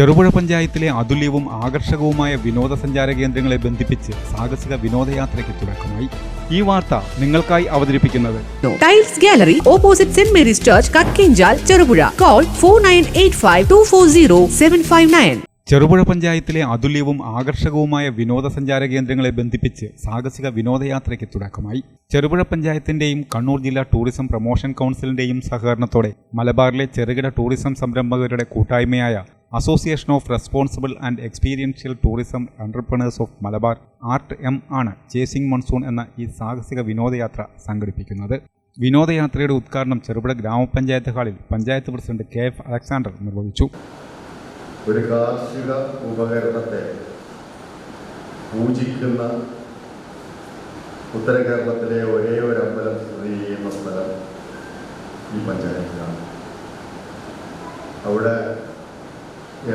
ചെറുപുഴ പഞ്ചായത്തിലെ അതുല്യവും ആകർഷകവുമായ വിനോദസഞ്ചാര കേന്ദ്രങ്ങളെ ബന്ധിപ്പിച്ച് സാഹസിക വിനോദയാത്രയ്ക്ക് തുടക്കമായി. ഈ വാർത്ത നിങ്ങൾക്കായി അവതരിപ്പിക്കുന്നത് tiles gallery opposite saint Mary's church Kakkenchal Cherupuzha call four nine eight five two four zero seven five nine Cherupuzha പഞ്ചായത്തിലെ അതുല്യവും ആകർഷകവുമായ വിനോദസഞ്ചാര കേന്ദ്രങ്ങളെ ബന്ധിപ്പിച്ച് സാഹസിക വിനോദയാത്രയ്ക്ക് തുടക്കമായി. ചെറുപുഴ പഞ്ചായത്തിന്റെയും കണ്ണൂർ ജില്ലാ ടൂറിസം പ്രൊമോഷൻ കൗൺസിലിന്റെയും സഹകരണത്തോടെ മലബാറിലെ ചെറുകിട ടൂറിസം സംരംഭകരുടെ കൂട്ടായ്മയായ association of responsible and experiential tourism entrepreneurs of Malabar art M ആണ് ചേസിംഗ് മൺസൂൺ എന്ന ഈ സാഹസിക വിനോദയാത്ര സംഘടിപ്പിക്കുന്നത്. വിനോദയാത്രയുടെ ഉദ്ഘാടനം ചെറുപുഴ ഗ്രാമപഞ്ചായത്ത് ഹാളിൽ panchayat president K F Alexander നിർവഹിച്ചു. ഒരു കാർഷിക ഉപകരണത്തെ പൂജിക്കുന്ന ഉത്തര കേരളത്തിലെ ഒരേ ഒരു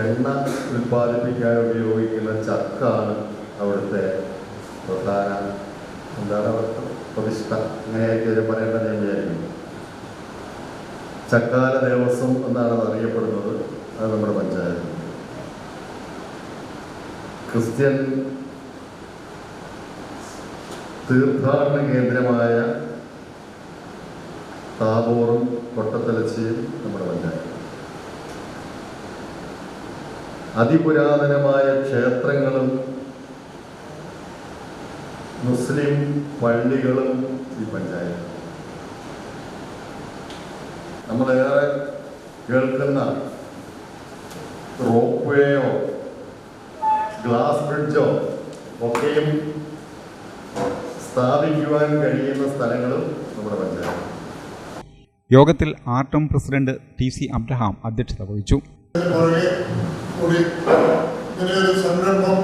എണ്ണ ഉൽപ്പാദിപ്പിക്കാൻ ഉപയോഗിക്കുന്ന ചക്കാണ് അവിടുത്തെ പ്രധാന എന്താണ് പ്രതിഷ്ഠ? അങ്ങനെയായിട്ട് ഇതിനെ പറയേണ്ടത് ഞാൻ വിചാരിക്കുന്നു. ചക്കാല ദേവസ്വം എന്നാണ് അത് അറിയപ്പെടുന്നത്. അത് നമ്മുടെ പഞ്ചായത്ത്. ക്രിസ്ത്യൻ തീർത്ഥാടന കേന്ദ്രമായ താബോറും കൊട്ടത്തലച്ചിയും നമ്മുടെ പഞ്ചായത്ത്. അതിപുരാതനമായ ക്ഷേത്രങ്ങളും മുസ്ലിം പള്ളികളും ഈ പഞ്ചായത്ത്. നമ്മളേറെ കേൾക്കുന്ന റോപ്പ് വേയോ ഗ്ലാസ് ബ്രിഡ്ജോ ഒക്കെയും സ്ഥാപിക്കുവാൻ കഴിയുന്ന സ്ഥലങ്ങളും നമ്മുടെ പഞ്ചായത്ത്. യോഗത്തിൽ Artem president T C Abraham അധ്യക്ഷത വഹിച്ചു. കൂടി ഇങ്ങനെയൊരു സംരംഭം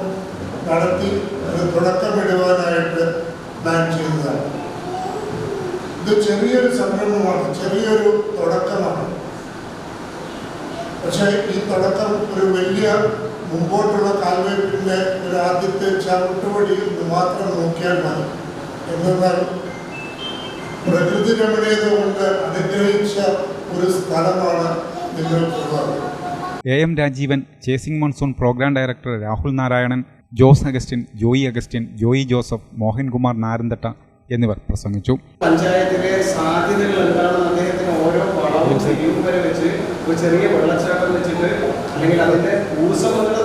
നടത്തി അത് തുടക്കമിടുവാനായിട്ട് പ്ലാൻ ചെയ്തതാണ്. ഇത് ചെറിയൊരു സംരംഭമാണ് ചെറിയൊരു തുടക്കമാണ്. പക്ഷേ ഈ തുടക്കം ഒരു വലിയ മുമ്പോട്ടുള്ള കാൽവയ്പിന്റെ ഒരു ആദ്യത്തെ ചവിട്ടുപടി മാത്രം നോക്കിയാൽ മതി. എന്നാൽ പ്രകൃതി രമണീയത കൊണ്ട് അനുഗ്രഹിച്ച ഒരു സ്ഥലമാണ് നിങ്ങൾക്കുള്ളത് A M Rajeevan chasing monsoon programme director Rahul Narayanan Jose Augustine Joy Augustine Joy Joseph Mohankumar Naranthatta എന്നിവർ പ്രസംഗിച്ചു. പഞ്ചായത്തിലെ സാധ്യതകൾ എന്താണെന്ന് അദ്ദേഹത്തിന് ഓരോ വളവും ചെരിയും വരെ വെച്ച് ഒരു ചെറിയ വെള്ളച്ചാട്ടം വെച്ചിട്ട് അല്ലെങ്കിൽ അതിന്റെ ഊർജമുള്ള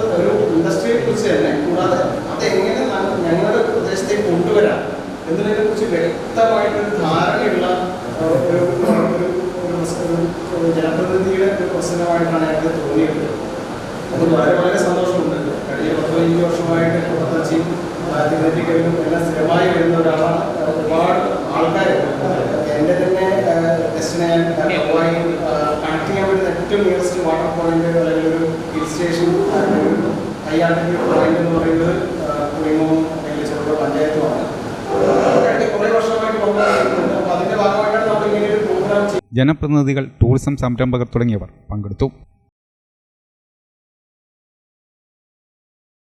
തിരുനെറ്റിക്കലും എല്ലാം സ്ഥിരമായി വരുന്ന ഒരാളാണ് ഒരുപാട് ആൾക്കാർ എന്റെ തന്നെ ദുബായി കണക്ട് ചെയ്യാൻ പറ്റുന്ന ഏറ്റവും നിയറസ്റ്റ് വാട്ടർ പോയിന്റ് അല്ലെങ്കിൽ ഒരു ഹിൽ സ്റ്റേഷൻ കയ്യാട്ടിന്റെ പോയിന്റ് എന്ന് പറയുന്നത് അല്ലെങ്കിൽ ചെറുപ്പ പഞ്ചായത്തുമാണ്. അതിന്റെ നമ്മൾ പ്രോഗ്രാം ജനപ്രതിനിധികൾ ടൂറിസം സംരംഭകർ തുടങ്ങിയവർ പങ്കെടുത്തു.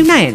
nine